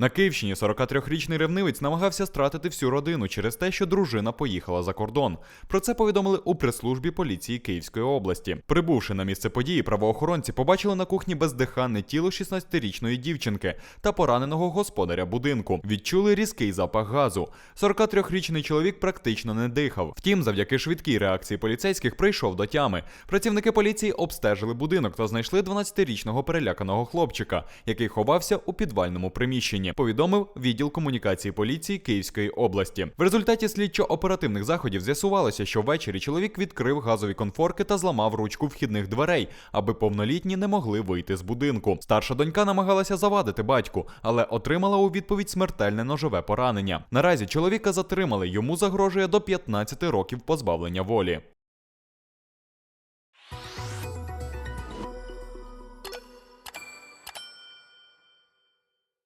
На Київщині 43-річний ревнивець намагався стратити всю родину через те, що дружина поїхала за кордон. Про це повідомили у прес-службі поліції Київської області. Прибувши на місце події, правоохоронці побачили на кухні бездиханне тіло 16-річної дівчинки та пораненого господаря будинку. Відчули різкий запах газу. 43-річний чоловік практично не дихав. Втім, завдяки швидкій реакції поліцейських прийшов до тями. Працівники поліції обстежили будинок та знайшли 12-річного переляканого хлопчика, який ховався у підвальному приміщенні. Повідомив відділ комунікації поліції Київської області. В результаті слідчо-оперативних заходів з'ясувалося, що ввечері чоловік відкрив газові конфорки та зламав ручку вхідних дверей, аби повнолітні не могли вийти з будинку. Старша донька намагалася завадити батьку, але отримала у відповідь смертельне ножове поранення. Наразі чоловіка затримали. Йому загрожує до 15 років позбавлення волі.